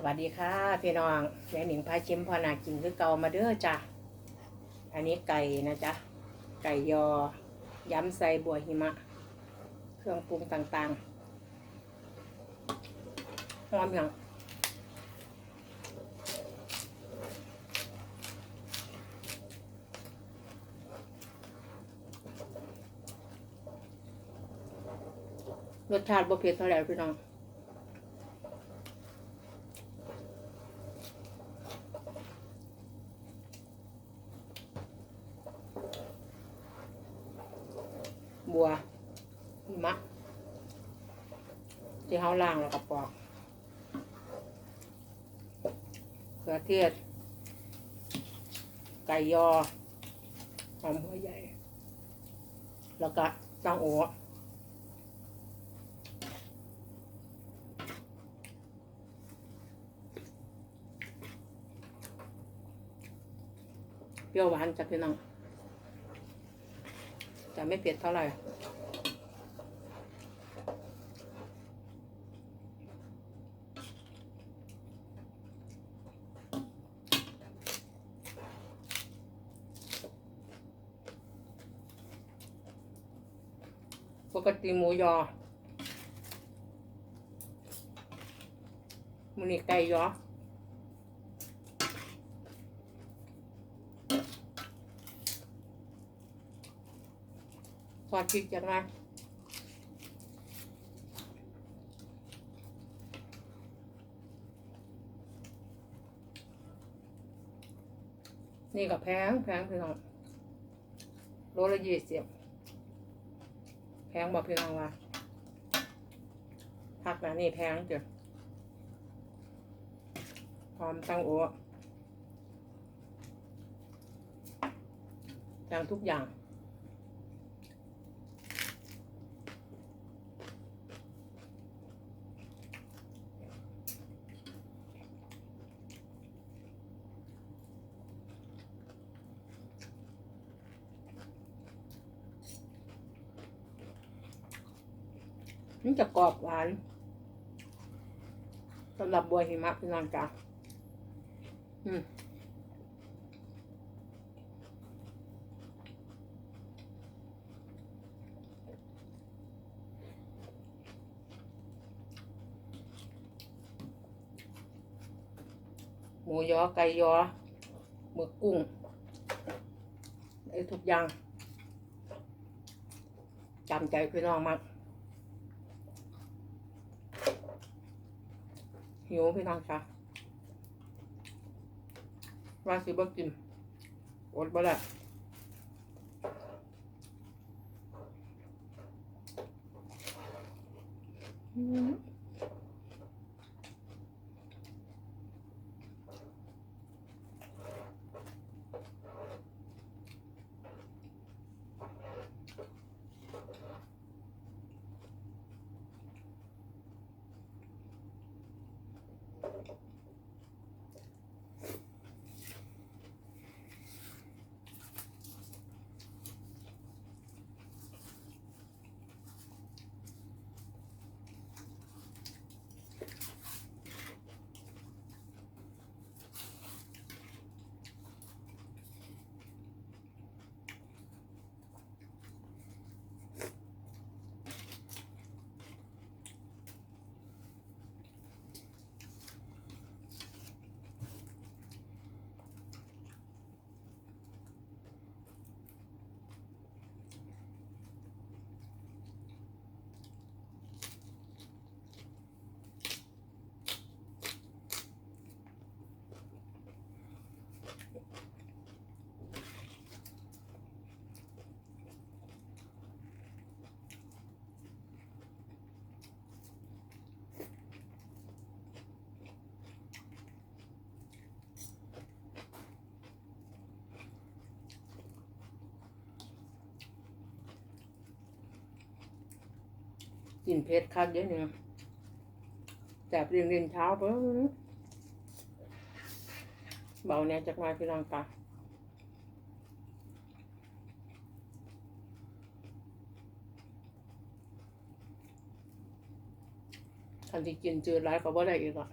สวัสดีค่ะพี่น้องแม่หนิงพาชิมพอนากินคือเก่ามาเด้อจ้ะ อันนี้ไก่นะจ๊ะ ไก่ยอ ย้ำใส่บัวหิมะ เครื่องปรุงต่างๆหอมอย่างรสชาติบ่เผ็ดเท่าไหร่พี่น้อง บัวหิมะ ที่เขาล่างแล้วก็ปอกเขือเทศ ไก่ยอหอมหัวใหญ่ แล้วก็ตังโอเปรี้ยวหวานจากพี่น้องแต่ไม่เผ็ดเท่าไหร่ ปกติหมูยอมันนี่ไก่ยอซอสพริกจังไงนี่ก็แพงแพงพี่น้องโลละยี่สิบ แพงบอกพี่น้องว่าผักนะนี่แพงจ้ะหอมตังโอแพงทุกอย่าง มันจะกรอบหวานสำหรับบัวหิมะพี่น้องจ้าอืมหมูยอ ไก่ยอหมึกกุ้งไอ้ทุกอย่าง จำใจพี่น้องมาก หิวพี่น้องคะว่าสิบ่กินอดบ่ได้อืม กินเผ็ดคักเยอะเนึงแต่เรียงเรียงเช้าเพิ่มเบาเนี่ยจากมาพี่น้องตาคันที่กินจืดร้ายก็บ่ได้อีกอะ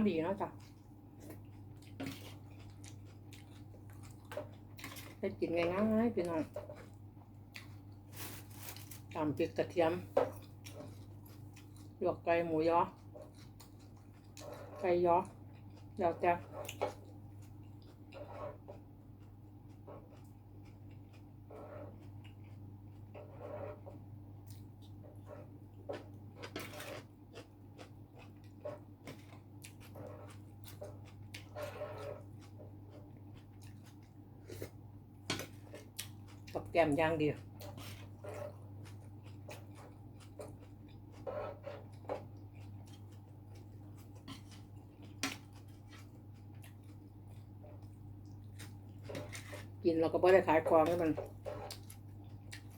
ก็ดีเนาะจ้ะได้กินง่ายๆพี่น้องตามพริกกระเทียมหยวกไก่หมูยอไก่ยอเดี๋ยวจะ แกมย่างเดียวกินเราก็ไม่ได้ขายของให้มัน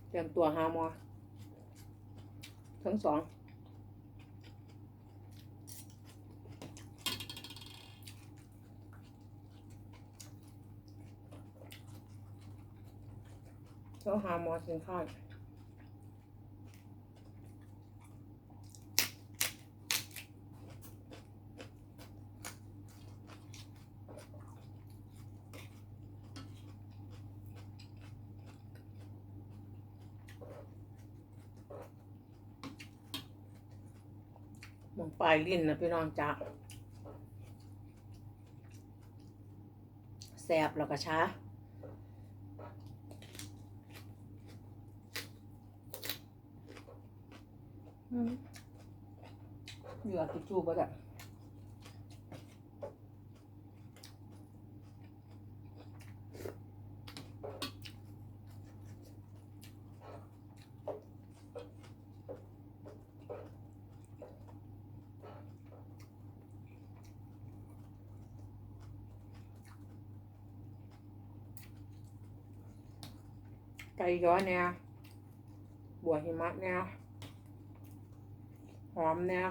เตรียมตัวหาหมอทั้งสอง ต้องหาหมอสินค้าหมองปลายลิ้นนะพี่น้องจ้าแสบแล้วก็ช้า อืม เหลือติดจูบไปกันไก่ย้อยเนี่ยบัวหิมะเนี่ย หอมเนี่ย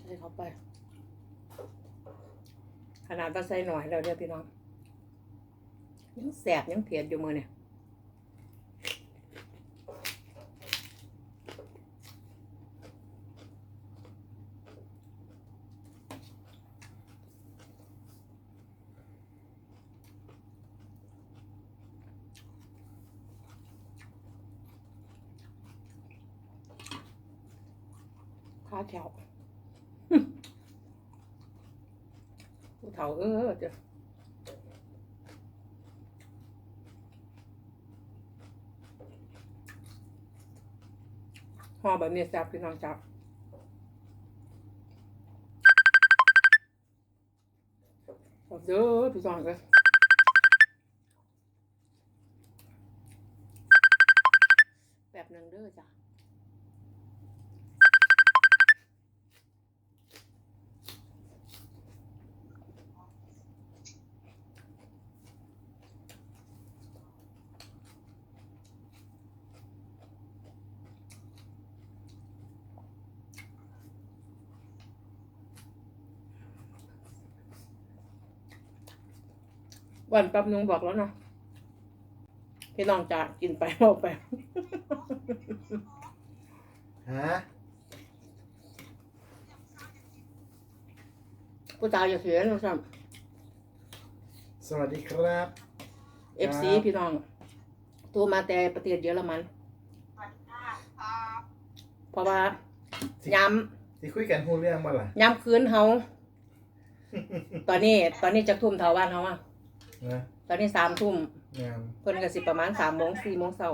ใส่เข้าไป ขนาดว่าใส่หน่อยแล้วเดี๋ยวพี่น้องยังแสบยังเผ็ดอยู่มือเนี่ย ข้าแถวผู้เฒ่าเออจะห่อแบบนี้แซ่บพี่น้องจับขอบเด้อพี่น้องเลยแบบหนึ่งเด้อจ้ะ วันแป๊บนึงบอกแล้วเนาะพี่น้องจะกินไปเอาไปฮะผู้ตายอย่าเสียนะซ้สวัสดีครับำเอฟซีพี่น้องโทรมาแต่ประเทศเยอรมัน เพราะว่าย้ที่คุยกันหูเรื่องมาล่ะำย้ำคืนเฮา ตอนนี้ ตอนนี้จะทุ่มเท่าบ้านเฮาอะ นะตอนนี้สามทุ่มงามเพิ่นก็สิประมาณสามโมงสี่โมงเช้า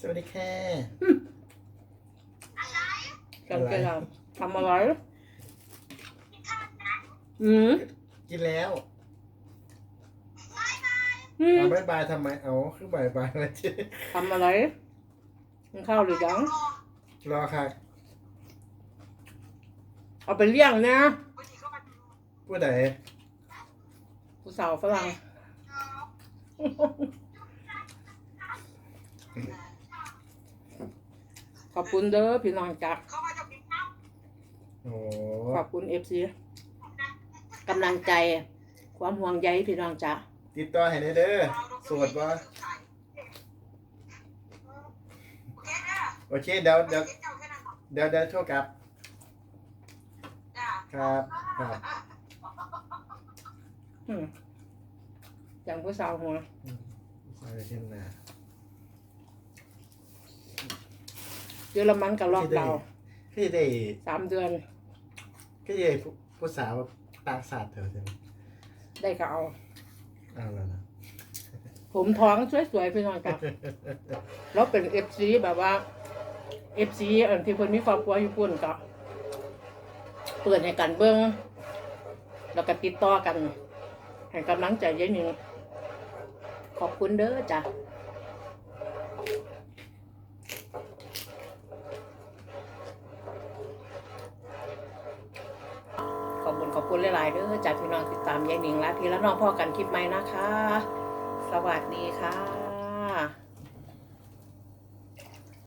สวัสดีค่ะกันเกลังทำอะไรอืมกินแล้วอืมเอาบายบายทำไมเอาคือบายบายแล้วเจ๊ทำอะไรกินข้าวหรือยังรอค่ะ เอาไปเลี้ยงนะผู้ใดผู้สาวฝรั่งขอบคุณเด้อพี่น้องจ้ะโอ้ขอบคุณเอฟซีกำลังใจ ความห่วงใยพี่น้องจ้ะติดต่อให้ได้เด้อโสวดบ่โอเคเดี๋ยวเดี๋ยวเดี๋ยวเดี๋ยวโทรกลับ ครับครับอืมอย่างผู้สาวหัวอืมใส่เช่นน่ะเยอรมันกับล็อกดาวน์คือได้สามเดือน คือได้ผู้ผู้สาวต่างศาสตร์เถอะใช่ไหมได้ก็เอา เอาแล้วนะผมท้องสวยๆพี่น้องจ้ะแล้วเป็นเอฟซีแบบว่าเอฟซีอันที่เพิ่นมีครอบครัวอยู่ปุ่นก็ เปิดให้กันเบิ้งแล้วก็ติดต่อกันให้กำลังใจยายหนิงขอบคุณเด้อจ้ะขอบคุณขอบคุณหลายๆเด้อจ้ะพี่น้องติดตามยายหนิงและพี่และน้องพ่อกันคลิปใหม่นะคะ สวัสดีค่ะ